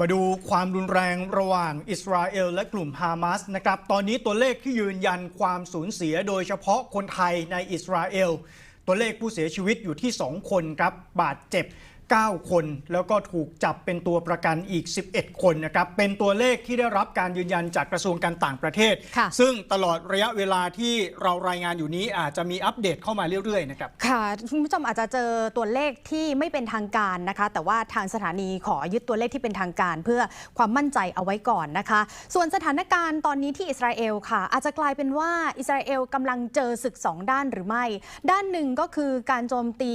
มาดูความรุนแรงระหว่างอิสราเอลและกลุ่มฮามาสนะครับ ตอนนี้ตัวเลขที่ยืนยันความสูญเสียโดยเฉพาะคนไทยในอิสราเอล ตัวเลขผู้เสียชีวิตอยู่ที่ 2 คนครับ บาดเจ็บ 9 คน แล้วก็ถูกจับเป็นตัวประกันอีก 11 คนนะครับ เป็นตัวเลขที่ได้รับการยืนยันจากกระทรวงการต่างประเทศค่ะซึ่งตลอดระยะเวลาที่เรารายงานอยู่นี้อาจจะมีอัปเดตเข้ามาเรื่อยๆนะครับ ค่ะ คุณผู้ชมอาจจะเจอตัวเลขที่ไม่เป็นทางการนะคะ แต่ว่าทางสถานีขอยึดตัวเลขที่เป็นทางการ เพื่อความมั่นใจเอาไว้ก่อนนะคะ ส่วนสถานการณ์ตอนนี้ที่อิสราเอลค่ะ อาจจะกลายเป็นว่าอิสราเอลกำลังเจอศึกสองด้านหรือไม่ ด้านหนึ่งก็คือการโจมตี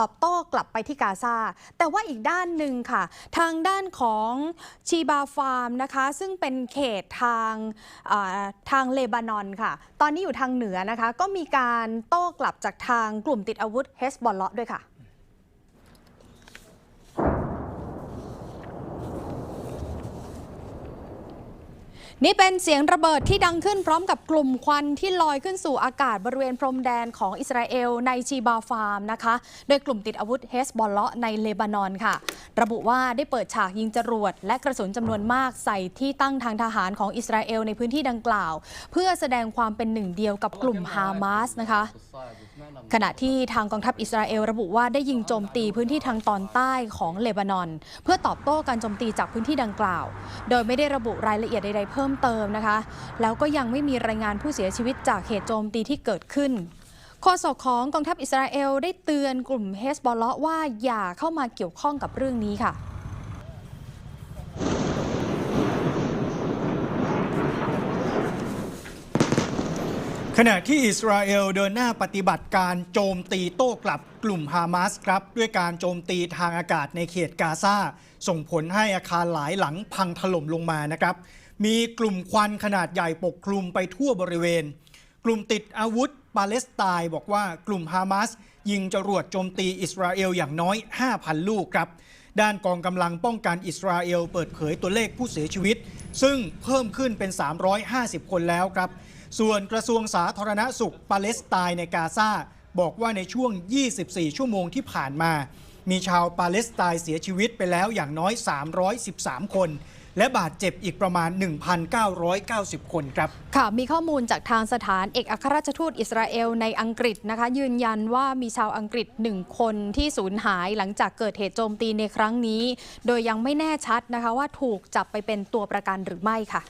ตอบโต้กลับไปที่กาซาแต่ว่าอีกด้านหนึ่งค่ะ ทางด้านของชีบาฟาร์มนะคะ ซึ่งเป็นเขตทางาทางเลบานอนค่ะ ตอนนี้อยู่ทางเหนือนะคะ ก็มีการโต้กลับจากทางกลุ่มติดอาวุธเฮสบอลเลาะด้วยค่ะ นี่เป็นเสียงระเบิดที่ดังขึ้นพร้อมกับกลุ่มควันที่ลอยขึ้นสู่อากาศบริเวณพรมแดนของอิสราเอลในชีบาฟาร์มนะคะ โดยกลุ่มติดอาวุธเฮสบอลเลาะในเลบานอนค่ะ ระบุว่าได้เปิดฉากยิงจรวด และกระสุนจำนวนมากใส่ที่ตั้งทางทหารของอิสราเอลในพื้นที่ดังกล่าว เพื่อแสดงความเป็นหนึ่งเดียวกับกลุ่มฮามาสนะคะ ขณะที่ทางกองทัพอิสราเอลระบุว่าได้ยิงโจมตีพื้นที่ทางตอนใต้ของเลบานอน เพื่อตอบโต้การโจมตีจากพื้นที่ดังกล่าว โดยไม่ได้ระบุรายละเอียดใดๆเพิ่มมเติมนะคะ แล้วก็ยังไม่มีรายงานผู้เสียชีวิตจากเหตุโจมตีที่เกิดขึ้นโฆษกของกองทัพอิสราเอลได้เตือนกลุ่มเฮสบอลเลาะว่าอย่าเข้ามาเกี่ยวข้องกับเรื่องนี้ค่ะ ขณะที่อิสราเอลเดินหน้าปฏิบัติการโจมตีโต้กลับกลุ่มฮามาสครับ ด้วยการโจมตีทางอากาศในเขตกาซาส่งผลให้อาคารหลายหลังพังถล่มลงมานะครับ มีกลุ่มควันขนาดใหญ่ปกคลุมไปทั่วบริเวณ กลุ่มติดอาวุธปาเลสไตน์บอกว่ากลุ่มฮามาสยิงจรวดโจมตีอิสราเอลอย่างน้อย 5,000 ลูกครับ ด้านกองกำลังป้องกันอิสราเอลเปิดเผยตัวเลขผู้เสียชีวิต ซึ่งเพิ่มขึ้นเป็น 350 คนแล้วครับ ส่วนกระทรวงสาธารณสุขปาเลสไตน์ในกาซาบอกว่าในช่วง 24 ชั่วโมงที่ผ่านมา มีชาวปาเลสไตน์เสียชีวิตไปแล้วอย่างน้อย 313 คน และบาดเจ็บอีกประมาณ 1,990 คนครับ ค่ะ มีข้อมูลจากทางสถานเอกอัครราชทูตอิสราเอลในอังกฤษนะคะ ยืนยันว่ามีชาวอังกฤษหนึ่งคนที่สูญหายหลังจากเกิดเหตุโจมตีในครั้งนี้ โดยยังไม่แน่ชัดนะคะว่าถูกจับไปเป็นตัวประกันหรือไม่ค่ะ